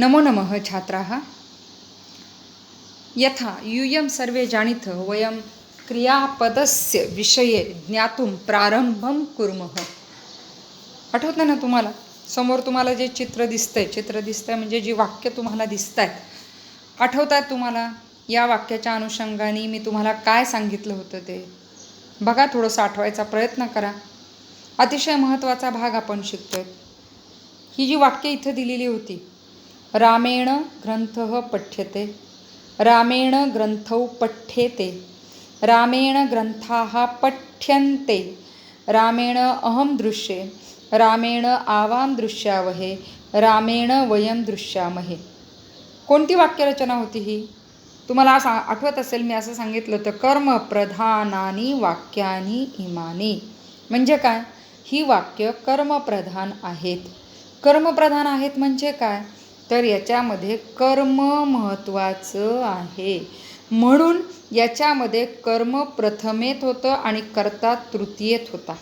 नमो नमः छात्राः। यथा यूयं सर्वे जानीथ वयं क्रियापदस्य विषये ज्ञातुं प्रारंभं कुर्मः। आठवतं ना तुम्हाला? समोर तुम्हाला जे चित्र दिसतंय चित्र दिसतंय म्हणजे जी वाक्य तुम्हाला दिसत आहेत आठवत आहेत तुम्हाला? या वाक्याच्या अनुषंगाने मी तुम्हाला काय सांगितलं होतं ते? बघा थोडंसं आठवायचा प्रयत्न करा. अतिशय महत्त्वाचा भाग आपण शिकतोय. ही जी वाक्य इथं दिलेली होती रामेण ग्रंथः पठ्यते। रामेण ग्रंथौ पठ्येते। रामेण ग्रंथाः पठ्यन्ते। रामेण अहं दृश्ये। रामेण आवां दृश्यावहे। रामेण वयं दृश्यामहे। कोणती वाक्यरचना होती ही? तुम्हाला सा आठवत असेल मी असं सांगितलं होतं कर्मप्रधानानी वाक्यानी इमानी। म्हणजे काय? ही वाक्य कर्मप्रधान आहेत। कर्मप्रधान आहेत म्हणजे काय? तर याच्यामध्ये कर्म महत्त्वाचं आहे. म्हणून याच्यामध्ये कर्म प्रथमेत होतं आणि कर्ता तृतीयेत होता.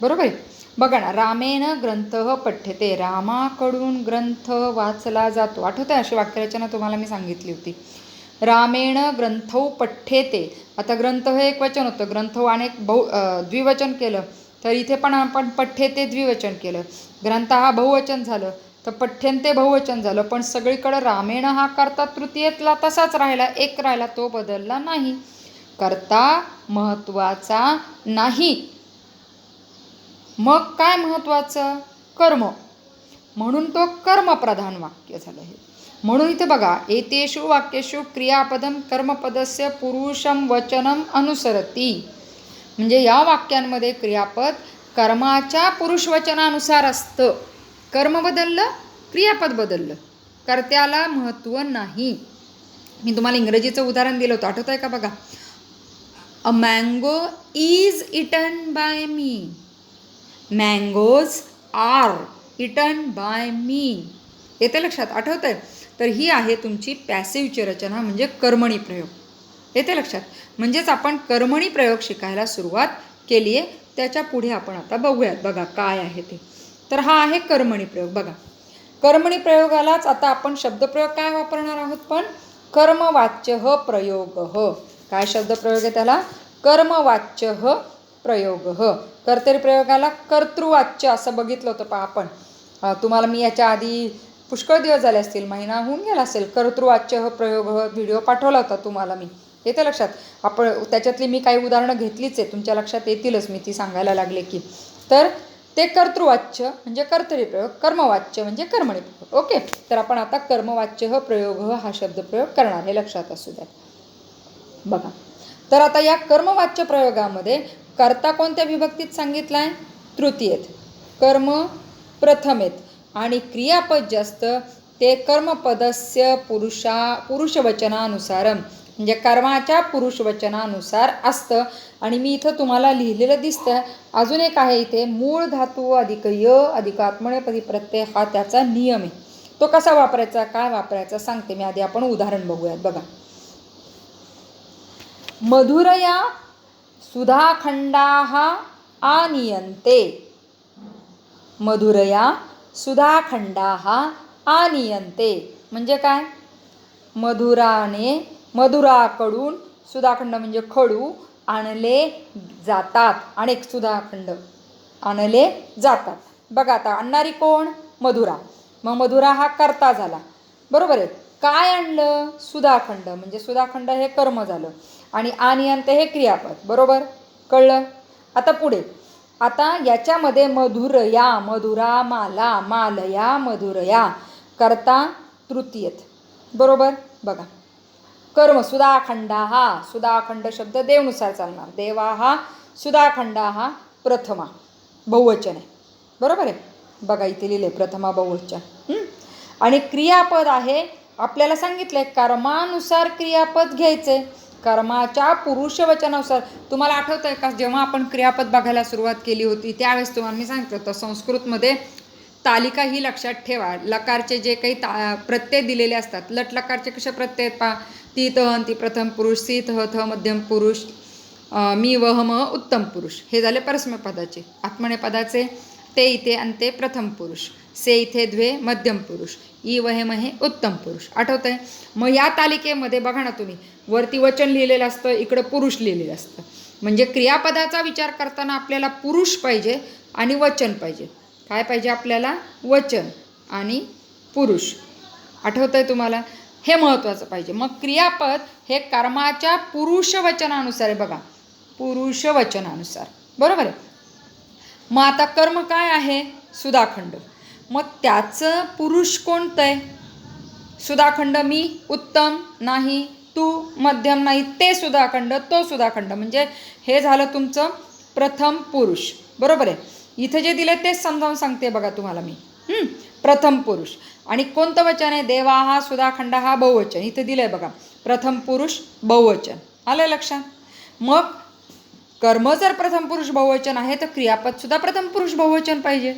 बरोबर आहे? बघा ना रामेण ग्रंथ पठ्यते. रामाकडून ग्रंथ वाचला जातो. आठवतं अशी वाक्यरचना तुम्हाला मी सांगितली होती. रामेण ग्रंथौ पठ्येते. आता ग्रंथ हे एक वचन होतं. ग्रंथ आणि एक बहु द्विवचन केलं. तर इथे पण आपण पठ्येते द्विवचन केलं. ग्रंथ हा बहुवचन झालं. तर पठ्यंते बहुवचन झालं. पण सगळीकडं रामेण हा करता तृतीयेतला तसाच राहिला. एक राहिला तो बदलला नाही. करता महत्त्वाचा नाही. मग काय महत्त्वाचं कर्म. म्हणून तो कर्मप्रधान वाक्य झालं हे. म्हणून इथे बघा एतेषु वाक्येषु क्रियापदम कर्मपदस्य पुरुषम वचनम अनुसरती. म्हणजे या वाक्यांमध्ये क्रियापद कर्माच्या पुरुषवचनानुसार असतं. कर्म बदललं क्रियापद बदललं. कर्त्याला महत्त्व नाही. मी तुम्हाला इंग्रजीचं उदाहरण दिलं होतं. आठवत आहे का बघा? A mango is eaten by me mangoes are eaten by me येते लक्षात? आठवत आहे तर ही आहे तुमची पॅसिवची रचना म्हणजे कर्मणी प्रयोग. येते लक्षात? म्हणजेच आपण कर्मणी प्रयोग शिकायला सुरुवात केली आहे त्याच्या पुढे आपण आता बघूयात. बघा काय आहे ते. तर हा आहे कर्मणी प्रयोग. बघा कर्मणी प्रयोगालाच आता आपण शब्दप्रयोग काय वापरणार आहोत? पण कर्मवाच्य ह प्रयोग ह. काय शब्दप्रयोग आहे त्याला? कर्मवाच्य ह प्रयोग ह. कर्तरी प्रयोगाला कर्तृवाच्य असं बघितलं होतं पहा आपण. तुम्हाला मी याच्या आधी पुष्कळ दिवस झाले असतील महिना होऊन गेला असेल कर्तृवाच्य ह प्रयोग ह व्हिडिओ पाठवला होता तुम्हाला मी. येते लक्षात. आपण त्याच्यातली मी काही उदाहरणं घेतलीच आहे तुमच्या लक्षात येतीलच मी ती सांगायला लागले की. तर ते कर्तृवाच्य म्हणजे कर्तरीप्रयोग कर्मवाच्य म्हणजे कर्मणी प्रयोग ओके? तर आपण आता कर्मवाच्य ह प्रयोग हा शब्दप्रयोग करणार हे लक्षात असू द्या. बघा. तर आता या कर्मवाच्य प्रयोगामध्ये कर्ता कोणत्या विभक्तीत सांगितला आहे तृतीयेत. कर्म प्रथमेत. आणि क्रियापद जास्त ते कर्मपदस्य पुरुषा पुरुषवचनानुसार म्हणजे कर्माच्या पुरुषवचनानुसार असतं. आणि मी इथं तुम्हाला लिहिलेलं दिसतं अजून एक आहे इथे मूळ धातू अधिक य अधिक आत्मनेपदी प्रत्यय हा त्याचा नियम आहे. तो कसा वापरायचा काय वापरायचा सांगते मी. आधी आपण उदाहरण बघूयात. बघा. मधुरया सुधाखंडाः आनियंते मधुरया सुधाखंडाः आनियंते म्हणजे काय? मधुराने मधुराकडून सुधाखंड म्हणजे खडू आणले जातात. अनेक सुधाखंड आणले जातात. बघा आता आणणारी कोण? मधुरा. मग मधुरा हा कर्ता झाला. बरोबर आहे. काय आणलं? सुधाखंड. म्हणजे सुधाखंड हे कर्म झालं. आणि आणि अंत हे क्रियापद. बरोबर? कळलं? आता पुढे. आता याच्यामध्ये मधुरया मधुरा माला मालया मधुरया करता तृतीयत. बरोबर? बघा. कर्म सुधाखंडा हा सुदाखंड शब्द देवनुसार चालणार. देवा हा सुधाखंडा हा प्रथमा बहुवचन. आहे बरोबर आहे? बघा इथे लिहिले प्रथमा बहुवचन. आणि क्रियापद आहे आपल्याला सांगितलंय कर्मानुसार क्रियापद घ्यायचे. कर्माच्या पुरुषवचनानुसार. तुम्हाला आठवतं आहे का जेव्हा आपण क्रियापद बघायला सुरुवात केली होती त्यावेळेस तुम्हाला मी सांगितलं होतं संस्कृतमध्ये तालिका ही लक्षात ठेवा. लकारचे जे काही ता प्रत्यय दिलेले असतात लट लकारचे कसे प्रत्यय आहेत पा ती तहन ती प्रथम पुरुष सी तह थ मध्यम पुरुष मी वह म उत्तम पुरुष. हे झाले परस्मपदाचे आत्मने पदाचे ते इथे अंते प्रथम पुरुष. से इथे द्वे मध्यम पुरुष. ई वहे हे उत्तम पुरुष. आठवतंय? मग या तालिकेमध्ये बघा ना तुम्ही. वरती वचन लिहिलेलं असतं इकडं पुरुष लिहिलेलं असतं. म्हणजे क्रियापदाचा विचार करताना आपल्याला पुरुष पाहिजे आणि वचन पाहिजे. काय पाहिजे आपल्याला? वचन आणि पुरुष. आठवतंय तुम्हाला? हे महत्त्वाचं पाहिजे. मग क्रियापद हे कर्माच्या पुरुष वचनानुसार आहे बघा. पुरुष वचनानुसार बरोबर आहे? मग आता कर्म काय आहे? सुधाखंड. मग त्याचं पुरुष कोणतं आहे? सुधाखंड मी उत्तम नाही तू मध्यम नाही ते सुधाखंड तो सुधाखंड. म्हणजे हे झालं तुमचं प्रथम पुरुष. बरोबर आहे? इथे जे दिलं तेच समजावून सांगते बघा तुम्हाला मी. प्रथम पुरुष. आणि कोणतं वचन आहे? देवा हा सुधाखंड हा बहुवचन. इथे दिलं आहे बघा. प्रथम पुरुष बहुवचन. आलं लक्षात? मग कर्म जर प्रथम पुरुष बहुवचन आहे तर क्रियापदसुद्धा प्रथम पुरुष बहुवचन पाहिजे.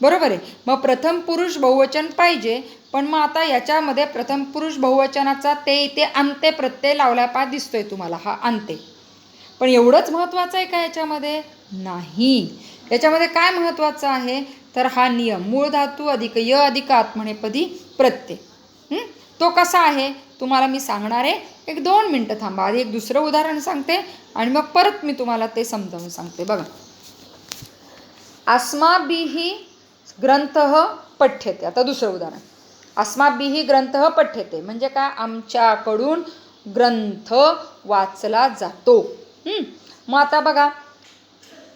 बरोबर आहे? मग प्रथम पुरुष बहुवचन पाहिजे पण मग आता याच्यामध्ये प्रथम पुरुष बहुवचनाचा ते इथे अंत्य प्रत्यय लावला पा दिसतोय तुम्हाला. हा अंत्य पण एवढंच महत्त्वाचं आहे का याच्यामध्ये? नाही. याच्यामध्ये काय महत्त्वाचं आहे? तर हा नियम मूळ धातू अधिक य अधिक आत्मनेपदी प्रत्यय. तो कसा आहे? तुम्हाला मी सांगणार आहे. एक दोन मिनटं थांबा. आधी एक दुसरं उदाहरण सांगते आणि मग परत मी तुम्हाला ते समजावून सांगते. बघा. अस्माभिः ग्रंथ पठ्यते. आता दुसरं उदाहरण. अस्माभिः ग्रंथ पठ्यते. म्हणजे काय? आमच्याकडून ग्रंथ वाचला जातो. मग आता बघा.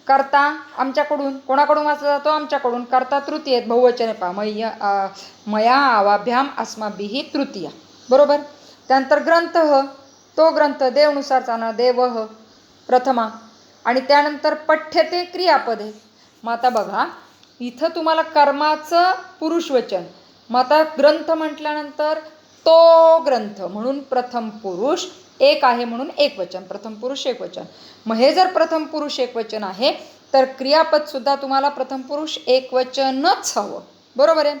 करता आमच्याकडून कोणाकडून वाचला जातो? आमच्याकडून. करता तृतीय आहेत, पा मय मया आवाभ्याम अस्माभिः तृतीया. बरोबर? त्यानंतर ग्रंथ तो ग्रंथ देवनुसार चालणार देव प्रथमा. आणि त्यानंतर पठ्यते क्रियापद. आहे मग आता बघा इथं तुम्हाला कर्माचं पुरुषवचन. मग आता ग्रंथ म्हटल्यानंतर तो ग्रंथ म्हणून प्रथम पुरुष एक आहे म्हणून एक वचन प्रथम पुरुष एक वचन. मग हे जर प्रथम पुरुष एक वचन आहे तर क्रियापद सुद्धा तुम्हाला प्रथम पुरुष एक वचनच हवं. बरोबर आहे?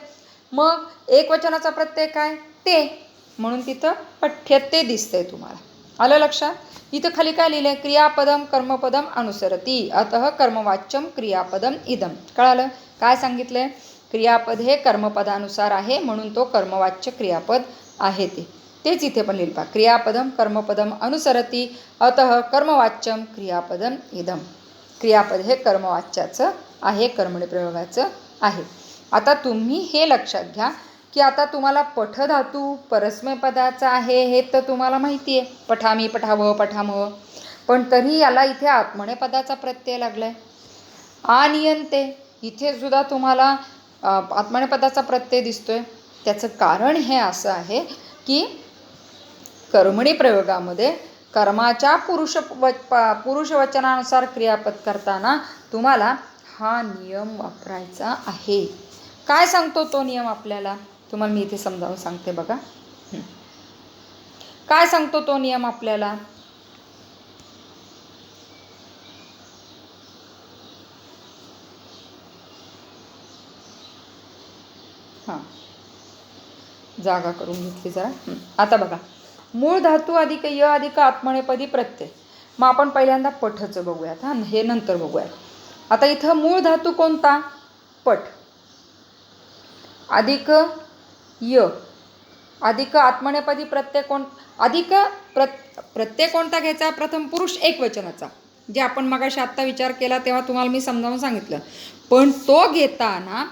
मग एक वचनाचा प्रत्यय काय? ते. म्हणून तिथं पठ्यते दिसतंय तुम्हाला. आलं लक्षात? इथं खाली काय लिहिलंय? क्रियापदम कर्मपदम अनुसरती. अतः कर्मवाच्यम क्रियापदम इदम कळालं? काय सांगितलंय? क्रियापद हे कर्मपदानुसार आहे म्हणून तो कर्मवाच्य क्रियापद आहे ते. तेच इथे पण लिहिलं पहा क्रियापदम कर्मपदम अनुसरती अतः कर्मवाच्यम क्रियापदम इदम क्रियापद हे कर्मवाच्याचं आहे कर्मणी प्रयोगाचं आहे. आता तुम्ही हे लक्षात घ्या की आता तुम्हाला पठधातू परस्मय पदाचा आहे हे तर तुम्हाला माहिती आहे पठामी पठावं पठामव. पण तरी याला इथे आत्मने पदाचा प्रत्यय लागलाय. अनियंते. इथे सुद्धा तुम्हाला अ, आत्मने पदाचा प्रत्यय दिसतोय. त्याचं कारण हे असं आहे की कर्मणी प्रयोगामध्ये कर्माच्या पुरुष व पुरुष वचनानुसार क्रियापद करताना तुम्हाला हा नियम वापरायचा आहे. काय सांगतो तो नियम आपल्याला? तुम्हाला मी इथे समजावून सांगते बघा. काय सांगतो तो नियम आपल्याला? हां. जागा करून घेतली जरा. आता बघा. मूळ धातू अधिक य अधिक आत्मनेपदी प्रत्यय? मग आपण पहिल्यांदा पठचं बघूयात हां. हे नंतर बघूयात. आता इथं मूळ धातू कोणता? पठ. अधिक य. अधिक आत्मनेपदी प्रत्यय कोण अधिक प्र प्रत्यय कोणता घ्यायचा? प्रथम पुरुष एक वचनाचा जे आपण मगाशी आत्ता विचार केला तेव्हा तुम्हाला मी समजावून सांगितलं. पण तो घेताना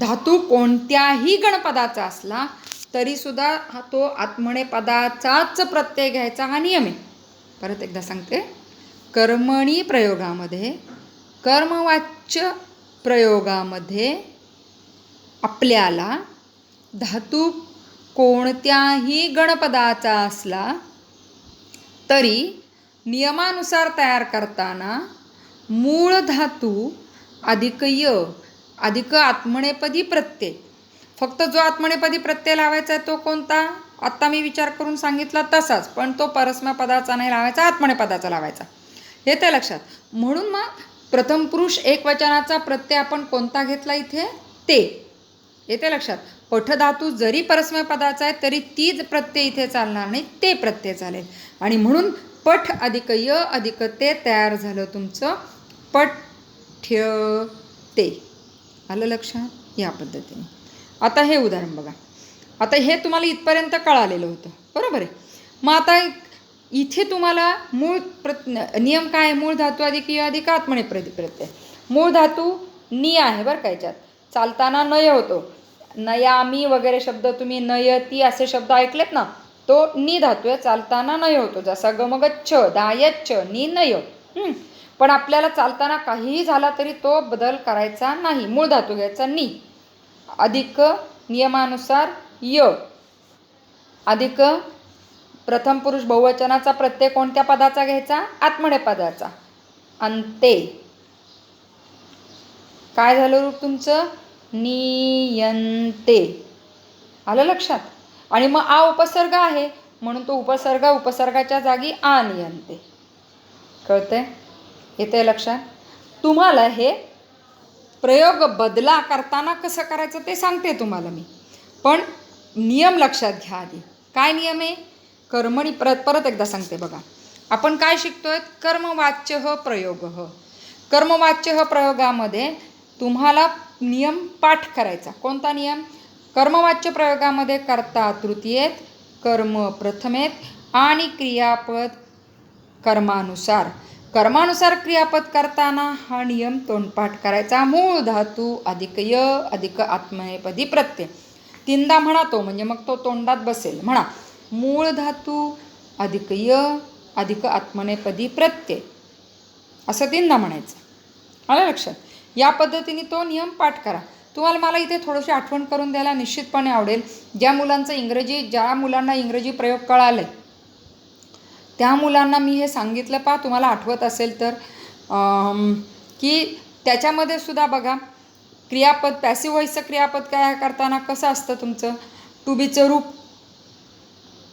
धातू कोणत्याही गणपदाचा असला तरीसुद्धा हा तो आत्मने पदाचाच प्रत्यय घ्यायचा हा नियम आहे. परत एकदा सांगते. कर्मणी प्रयोगामध्ये कर्मवाच्य प्रयोगामध्ये आपल्याला धातू कोणत्याही गणपदाचा असला तरी नियमानुसार तयार करताना मूळ धातू अधिक य अधिक आत्मनेपदी प्रत्यय फक्त जो आत्मनेपदी प्रत्यय लावायचा आहे तो कोणता? आत्ता मी विचार करून सांगितला तसाच पण तो परस्मपदाचा नाही लावायचा आत्मनेपदाचा लावायचा. हे ते लक्षात. म्हणून मग प्रथम पुरुष एक वचनाचा प्रत्यय आपण कोणता घेतला इथे? ते. येते लक्षात. पठधातू जरी परस्मयपदाचा आहे तरी तीच प्रत्यय इथे चालणार नाही ते प्रत्यय चालेल. आणि म्हणून पठ अधिक य अधिक ते तयार झालं तुमचं पठ्य ते. आलं लक्षात? या पद्धतीने. आता हे उदाहरण बघा. आता हे तुम्हाला इथपर्यंत कळालेलं होतं. बरोबर आहे? मग आता इथे तुम्हाला मूळ प्रत नियम काय आहे? मूळ धातू अधिक य अधिक आत्मने प्रति प्रत्यय. मूळ धातू नि आहे बरं का याच्यात. चालताना नय होतो. नयामी वगैरे शब्द तुम्ही नयती असे शब्द ऐकलेत ना तो नि धातू आहे. चालताना नय होतो. जसा गमगच्छ दायच्छ नि नय. पण आपल्याला चालताना काहीही झाला तरी तो बदल करायचा नाही. मूळ धातू घ्यायचा नि. अधिक नियमानुसार य. अधिक प्रथम पुरुष बहुवचनाचा प्रत्यय कोणत्या पदाचा घ्यायचा? आत्मने पदाचा. अंते काय झालं रूप तुमचं? नियंते. आलं लक्षात? आणि मग आ उपसर्ग आहे. म्हणून तो उपसर्ग उपसर्गाच्या जागी आ नियंते. कळतंय? येते लक्षात? तुम्हाला हे प्रयोग बदला करताना कसं करायचं ते सांगते तुम्हाला मी. पण नियम लक्षात घ्या आधी. काय नियम आहे? कर्मणी परत परत एकदा सांगते बघा. आपण काय शिकतोय? कर्मवाच्य ह प्रयोग ह. कर्मवाच्य ह प्रयोगामध्ये तुम्हाला नियम पाठ करायचा. कोणता नियम? कर्मवाच्य प्रयोगामध्ये कर्ता तृतीयेत कर्म प्रथमेत आणि क्रियापद कर्मानुसार. कर्मानुसार क्रियापद करताना हा नियम तोंडपाठ करायचा. मूळ धातू अधिक य अधिक आत्मनेपदी प्रत्यय. तीनदा म्हणा तो म्हणजे मग तो तोंडात बसेल. म्हणा मूळ धातू अधिक य अधिक आत्मनेपदी प्रत्यय. असं तीनदा म्हणायचं. आलं लक्षात? या पद्धतीने तो नियम पाठ करा. तुम्हाला मला इथे थोडीशी आठवण करून द्यायला निश्चितपणे आवडेल. ज्या मुलांचं इंग्रजी ज्या मुलांना इंग्रजी प्रयोग कळाले त्या मुलांना मी हे सांगितलं पहा तुम्हाला आठवत असेल तर की त्याच्यामध्ये सुद्धा बघा क्रियापद पॅसिव्ह व्हॉईसचं क्रियापद काय करताना कसं असतं तुमचं? टू बीचं रूप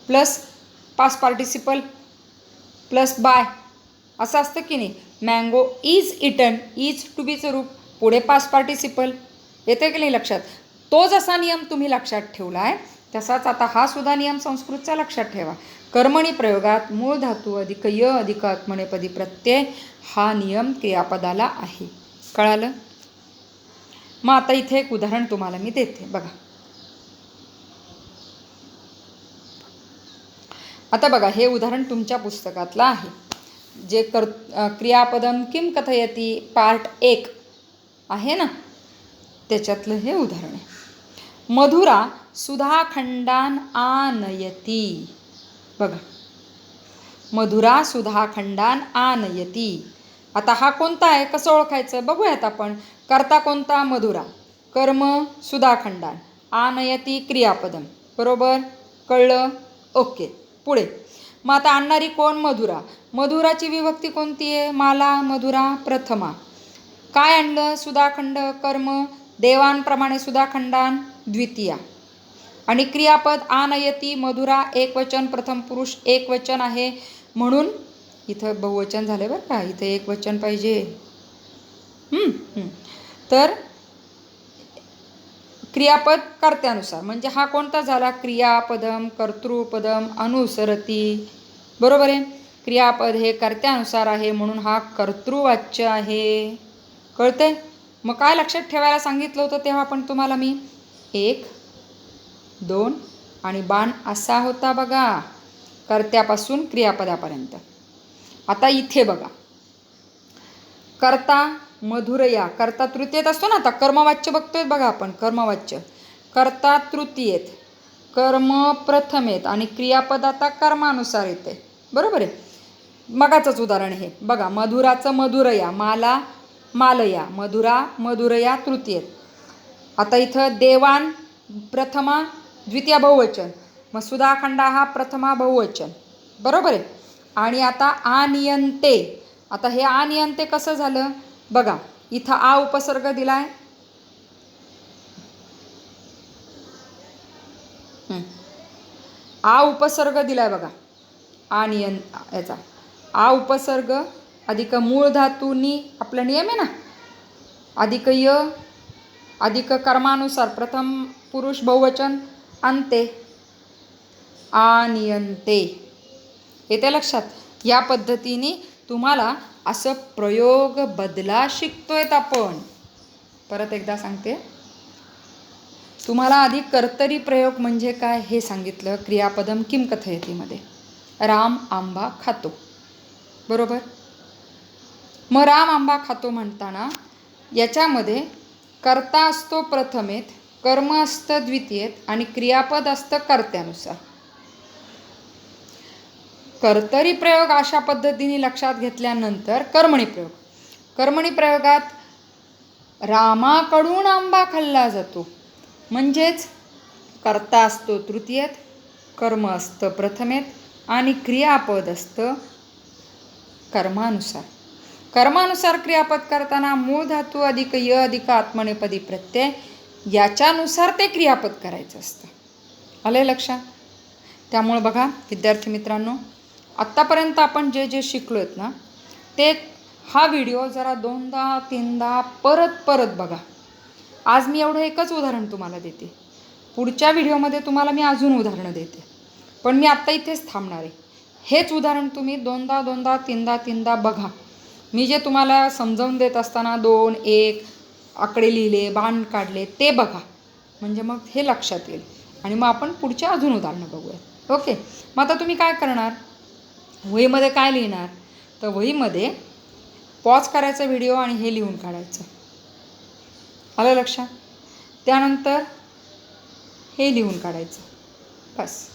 plus past participle plus by असं असतं की नाही? Mango is eaten is to बीचं रूप पुढे पास पार्टिसिपल येते की नाही लक्षात? तो जसा नियम तुम्ही लक्षात ठेवला आहे तसाच आता हा सुद्धा नियम संस्कृतचा लक्षात ठेवा. कर्मणी प्रयोगात मूळ धातू अधिक य अधिक आत्मनेपदी प्रत्यय हा नियम क्रियापदाला आहे. कळालं? मग आता इथे एक उदाहरण तुम्हाला मी देते. बघा. आता बघा हे उदाहरण तुमच्या पुस्तकातलं आहे. जे कर क्रियापदम किम कथयती? पार्ट एक आहे ना? त्याच्यातलं हे उदाहरण आहे. मधुरा सुधाखंडान आनयती. बघा. मधुरा सुधा खंडान आनयती. आता हा कोणता आहे? कसं ओळखायचं? बघूयात आपण. करता कोणता मधुरा? कर्म सुधाखंडान आनयती क्रियापदम. बरोबर? कळलं? ओके. पुढे. मग आता आणणारी कोण मधुरा? मधुराची विभक्ती कोणती आहे? माला मधुरा प्रथमा. काय आणलं? सुधाखंड कर्म. देवांप्रमाणे सुधाखंडान द्वितीया. आणि क्रियापद आनयती मधुरा एकवचन प्रथम पुरुष एकवचन आहे. म्हणून इथं बहुवचन झालं बरं का? इथं एकवचन पाहिजे. तर क्रियापद कर्त्यानुसार म्हणजे हा कोणता झाला? क्रियापदम कर्तृपदम अनुसरती. बरोबर आहे? क्रियापद हे कर्त्यानुसार आहे म्हणून हा कर्तृवाच्य आहे. कळते मग काय लक्षात ठेवायला सांगितलं होतं तेव्हा पण तुम्हाला मी? एक दोन आणि बाण असा होता बघा. कर्त्यापासून क्रियापदापर्यंत. आता इथे बघा. कर्ता मधुरया. कर्ता तृतीयेत असतो ना आता? कर्मवाच्य बघतोय बघा आपण कर्मवाच्य. कर्ता तृतीयेत. कर्म प्रथमेत आणि क्रियापद आता कर्मानुसार येते. बरोबर आहे? मगाचंच उदाहरण हे बघा मधुराचं मधुरया माला मालया. मधुरा मधुरया तृतीयेत. आता इथं देवान प्रथमा द्वितीय बहुवचन. मग सुधाखंडा हा प्रथमा बहुवचन. बरोबर आहे? आणि आता आनियंते. आता हे आनियंते कसं झालं? बघा इथं आ उपसर्ग दिलाय. आ उपसर्ग दिलाय बघा. आनियन याचा. आ उपसर्ग अधिक मूळ धातूनी आपला नियम आहे ना? अधिक य अधिक कर्मानुसार प्रथम पुरुष बहुवचन अंते आनियंते. येते लक्षात? या पद्धतीने तुम्हाला असं प्रयोग बदला शिकतोयत आपण. परत एकदा सांगते. तुम्हाला आधी कर्तरी प्रयोग म्हणजे काय हे सांगितलं क्रियापदम किम कथयतीमध्ये. राम आंबा खातो. बरोबर? मग राम आंबा खातो म्हणताना याच्यामध्ये कर्ता असतो प्रथमेत कर्म असतं द्वितीयेत आणि क्रियापद असतं कर्त्यानुसार. कर्तरी प्रयोग अशा पद्धतीने लक्षात घेतल्यानंतर कर्मणी प्रयोग. कर्मणी प्रयोगात रामाकडून आंबा खाल्ला जातो. म्हणजेच कर्ता असतो तृतीयेत कर्म असतं प्रथमेत आणि क्रियापद असतं कर्मानुसार. कर्मानुसार क्रियापद करताना मूळ धातू अधिक य अधिक आत्मनेपदी प्रत्यय याच्यानुसार ते क्रियापद करायचं असतं. आलं लक्षात? त्यामुळे बघा विद्यार्थी मित्रांनो आत्तापर्यंत आपण जे जे शिकलो आहेत ना ते हा व्हिडिओ जरा दोनदा तीनदा परत परत बघा. आज मी एवढं एकच उदाहरण तुम्हाला देते. पुढच्या व्हिडिओमध्ये तुम्हाला मी अजून उदाहरणं देते. पण मी आत्ता इथेच थांबणार आहे. हेच उदाहरण तुम्ही दोनदा दोनदा तीनदा तीनदा बघा. मी जे तुम्हाला समजावून देत असताना दोन एक आकडे लिहिले बाण काढले ते बघा. म्हणजे मग हे लक्षात येईल. आणि मग आपण पुढचे अजून उदाहरणं बघूया ओके? मग आता तुम्ही काय करणार? वहीमध्ये काय लिहिणार? तर वहीमध्ये पॉज करायचा व्हिडिओ आणि हे लिहून काढायचं. आलं लक्षात? त्यानंतर हे लिहून काढायचं. बस.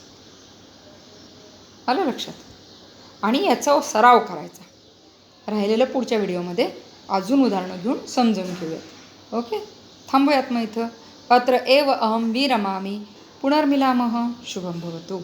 आलं लक्षात? आणि याचा सराव करायचा. राहिलेलं पुढच्या व्हिडिओमध्ये अजून उदाहरणं घेऊन समजून घेऊयात. ओके? थांबूयात मग इथं. अत्र एव अहम विरमामि. पुनर्मिलामः शुभं भवतु.